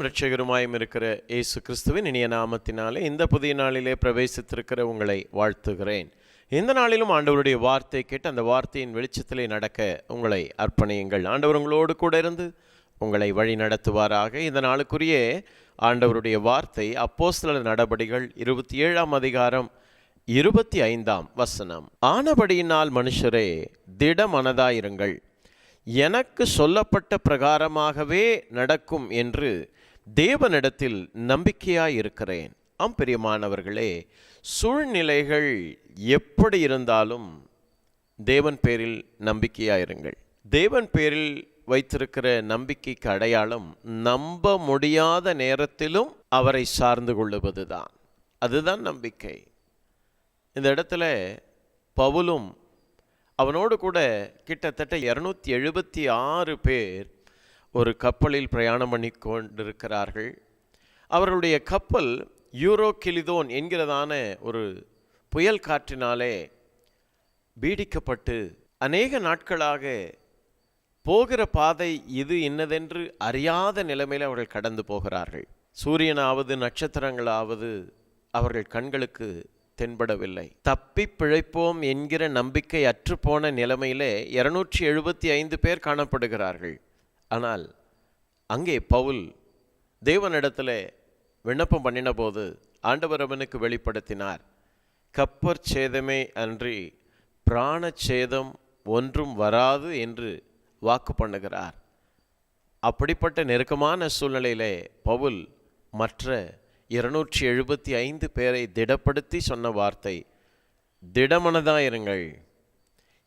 இரட்சகருமாயும் இருக்கிற இயேசு கிறிஸ்துவின் இனிய நாமத்தினாலே இந்த புதிய நாளிலே பிரவேசித்திருக்கிற உங்களை வாழ்த்துகிறேன். இந்த நாளிலும் ஆண்டவருடைய வார்த்தை கேட்டு அந்த வார்த்தையின் வெளிச்சத்திலே நடக்க உங்களை அர்ப்பணியுங்கள். ஆண்டவர் உங்களோடு கூட இருந்து உங்களை வழி நடத்துவாராக. இந்த நாளுக்குரிய ஆண்டவருடைய வார்த்தை அப்போஸ்தலர் நடபடிகள் இருபத்தி ஏழாம் அதிகாரம் இருபத்தி ஐந்தாம் வசனம். ஆனபடியினால் மனுஷரே திடமனதாயிருங்கள். எனக்கு சொல்லப்பட்ட பிரகாரமாகவே நடக்கும் என்று தேவனிடத்தில் நம்பிக்கையாயிருக்கிறேன் ஆம் பிரியமானவர்களே சூழ்நிலைகள் எப்படி இருந்தாலும் தேவன் பேரில் நம்பிக்கையாயிருங்கள் தேவன் பேரில் வைத்திருக்கிற நம்பிக்கைக்கு அடையாளம் நம்ப முடியாத நேரத்திலும் அவரை சார்ந்து கொள்ளுவதுதான். அதுதான் நம்பிக்கை. இந்த இடத்துல பவுலும் அவனோடு கூட கிட்டத்தட்ட இரநூத்தி எழுபத்தி ஆறு பேர் கப்பலில் பிரயாணம் பண்ணி கொண்டிருக்கிறார்கள். அவர்களுடைய கப்பல் யூரோ கிலிதோன் என்கிறதான ஒரு புயல் காற்றினாலே பீடிக்கப்பட்டு அநேக நாட்களாக போகிற பாதை இது இன்னதென்று அறியாத நிலைமையில் அவர்கள் கடந்து போகிறார்கள். சூரியனாவது நட்சத்திரங்களாவது அவர்கள் கண்களுக்கு தென்படவில்லை. தப்பி பிழைப்போம் என்கிற நம்பிக்கை அற்றுப்போன நிலைமையிலே இருநூற்றி எழுபத்தி ஐந்து பேர் காணப்படுகிறார்கள். ஆனால் அங்கே பவுல் தேவனிடத்தில் விண்ணப்பம் பண்ணின போது ஆண்டவர் அவனுக்கு வெளிப்படுத்தினார் கப்பர் சேதமே அன்றி பிராண சேதம் ஒன்றும் வராது என்று வாக்கு பண்ணுகிறார். அப்படிப்பட்ட நெருக்கமான சூழ்நிலையிலே பவுல் மற்ற இருநூற்றி எழுபத்தி ஐந்து பேரை திடப்படுத்தி சொன்ன வார்த்தை திடமனதாயிருங்கள்.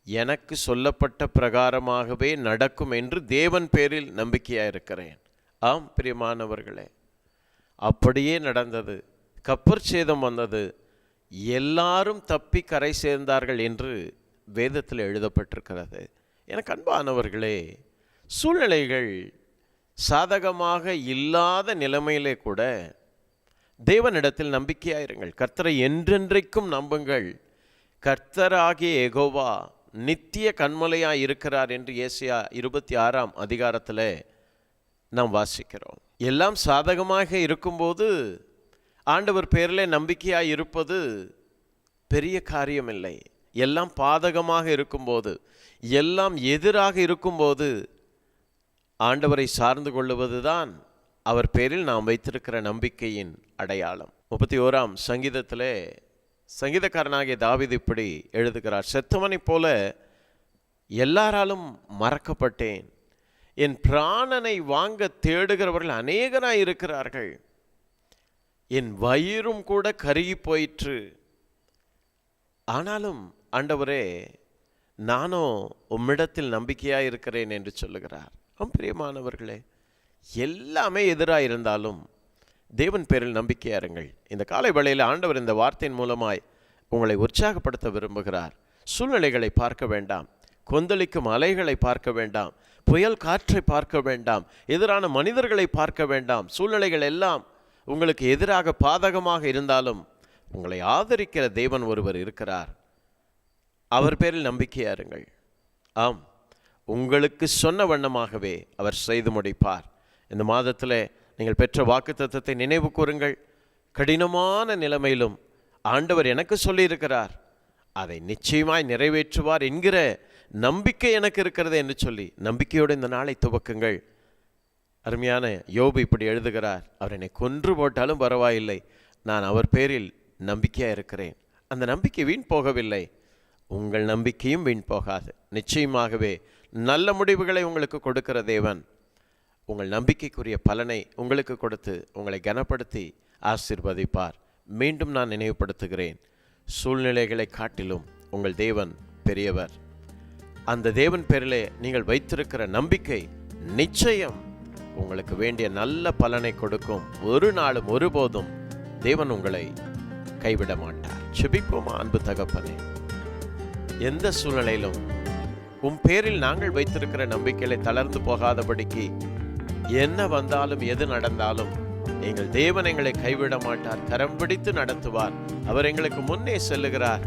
எனக்கு சொல்லப்பட்ட பிரகாரமாகவே நடக்கும் என்று தேவன் பேரில் நம்பிக்கையாக இருக்கிறேன் ஆம் பிரியமானவர்களே அப்படியே நடந்தது. கப்பர் சேதம் வந்தது. எல்லாரும் தப்பி கரை சேர்ந்தார்கள் என்று வேதத்தில் எழுதப்பட்டிருக்கிறது. எனக்கு அன்பானவர்களே சூழ்நிலைகள் சாதகமாக இல்லாத நிலைமையிலே கூட தேவனிடத்தில் நம்பிக்கையாயிருங்கள். கர்த்தரை என்றென்றைக்கும் நம்புங்கள். கர்த்தராகிய எகோவா நித்திய கண்மலையாக இருக்கிறார் என்று ஏசியா இருபத்தி ஆறாம் அதிகாரத்தில் நாம் வாசிக்கிறோம். எல்லாம் சாதகமாக இருக்கும்போது ஆண்டவர் பேரில் நம்பிக்கையாக இருப்பது பெரிய காரியமில்லை. எல்லாம் பாதகமாக இருக்கும்போது எல்லாம் எதிராக இருக்கும்போது ஆண்டவரை சார்ந்து கொள்ளுவதுதான் அவர் பேரில் நாம் வைத்திருக்கிற நம்பிக்கையின் அடையாளம். முப்பத்தி ஓராம் சங்கீதத்தில் சங்கீதக்காரனாகிய தாவிது இப்படி எழுதுகிறார் செத்தவனை போல எல்லாராலும் மறக்கப்பட்டேன். என் பிராணனை வாங்க தேடுகிறவர்கள் அநேகராய் இருக்கிறார்கள். என் வயிறும் கூட கருகி போயிற்று. ஆனாலும் ஆண்டவரே நானும் உம்மிடத்தில் நம்பிக்கையாக இருக்கிறேன் என்று சொல்லுகிறார். ஆம் பிரியமானவர்களே எல்லாமே எதிராக இருந்தாலும் தேவன் பேரில் நம்பிக்கையா இருங்கள் இந்த காலை வேளையில் ஆண்டவர் இந்த வார்த்தையின் மூலமாய் உங்களை உற்சாகப்படுத்த விரும்புகிறார். சூழ்நிலைகளை பார்க்க வேண்டாம். கொந்தளிக்கும் அலைகளை பார்க்க வேண்டாம். புயல் காற்றை பார்க்க வேண்டாம். எதிரான மனிதர்களை பார்க்க வேண்டாம். சூழ்நிலைகள் எல்லாம் உங்களுக்கு எதிராக பாதகமாக இருந்தாலும் உங்களை ஆதரிக்கிற தேவன் ஒருவர் இருக்கிறார். அவர் பேரில் நம்பிக்கையாருங்கள் ஆம். உங்களுக்கு சொன்ன வண்ணமாகவே அவர் செய்து முடிப்பார். இந்த மாதத்தில் நீங்கள் பெற்ற வாக்குத்தத்தத்தை நினைவு கூறுங்கள். கடினமான நிலைமையிலும் ஆண்டவர் எனக்கு சொல்லியிருக்கிறார். அதை நிச்சயமாய் நிறைவேற்றுவார் என்கிற நம்பிக்கை எனக்கு இருக்கிறது என்று சொல்லி நம்பிக்கையோடு இந்த நாளை துவக்குங்கள். அருமையான யோபு இப்படி எழுதுகிறார். அவர் என்னை கொன்று போட்டாலும் பரவாயில்லை. நான் அவர் பேரில் நம்பிக்கையாக இருக்கிறேன். அந்த நம்பிக்கை வீண் போகவில்லை. உங்கள் நம்பிக்கையும் வீண் போகாது. நிச்சயமாகவே நல்ல முடிவுகளை உங்களுக்கு கொடுக்கிற தேவன். உங்கள் நம்பிக்கைக்குரிய பலனை உங்களுக்கு கொடுத்து உங்களை கனப்படுத்தி ஆசிர்வதிப்பார். மீண்டும் நான் நினைவுபடுத்துகிறேன். சூழ்நிலைகளை காட்டிலும் உங்கள் தேவன் பெரியவர். அந்த தேவன் பேரிலே நீங்கள் வைத்திருக்கிற நம்பிக்கை நிச்சயம் உங்களுக்கு வேண்டிய நல்ல பலனை கொடுக்கும். ஒரு நாளும் ஒருபோதும் தேவன் உங்களை கைவிட மாட்டார். செபிப்போமா அன்பு தகப்பனே? எந்த சூழ்நிலையிலும் உன் பேரில் நாங்கள் வைத்திருக்கிற நம்பிக்கைகளை தளர்ந்து போகாதபடிக்கு என்ன வந்தாலும் எது நடந்தாலும் எங்கள் தேவன் எங்களை கைவிட மாட்டார். கரம் பிடித்து நடத்துவார். அவர் எங்களுக்கு முன்னே செல்லுகிறார்.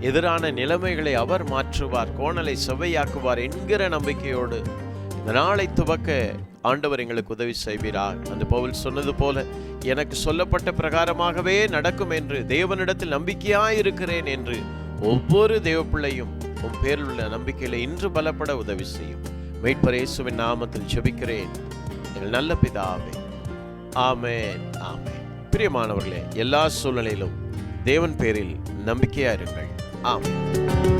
எதிரான நிலைமைகளை அவர் மாற்றுவார். கோணலை செவ்வையாக்குவார் என்கிற நம்பிக்கையோடு இந்த நாளை துவக்க ஆண்டவர் எங்களுக்கு உதவி செய்வீரார் அந்த பவுல் சொன்னது போல எனக்கு சொல்லப்பட்ட பிரகாரமாகவே நடக்கும் என்று தேவனிடத்தில் நம்பிக்கையாய் இருக்கிறேன் என்று ஒவ்வொரு தேவ பிள்ளையும் உன் பேரில் உள்ள நம்பிக்கையில இன்று பலப்பட உதவி செய்யும். மீட்பர் இயேசுவின் நாமத்தில் ஜெபிக்கிறேன். எங்கள் நல்ல பிதாவே. ஆமென் ஆமென். பிரியமானவர்களே எல்லா சூழ்நிலையிலும் தேவன் பேரில் நம்பிக்கையா இருங்கள். ஆமென்.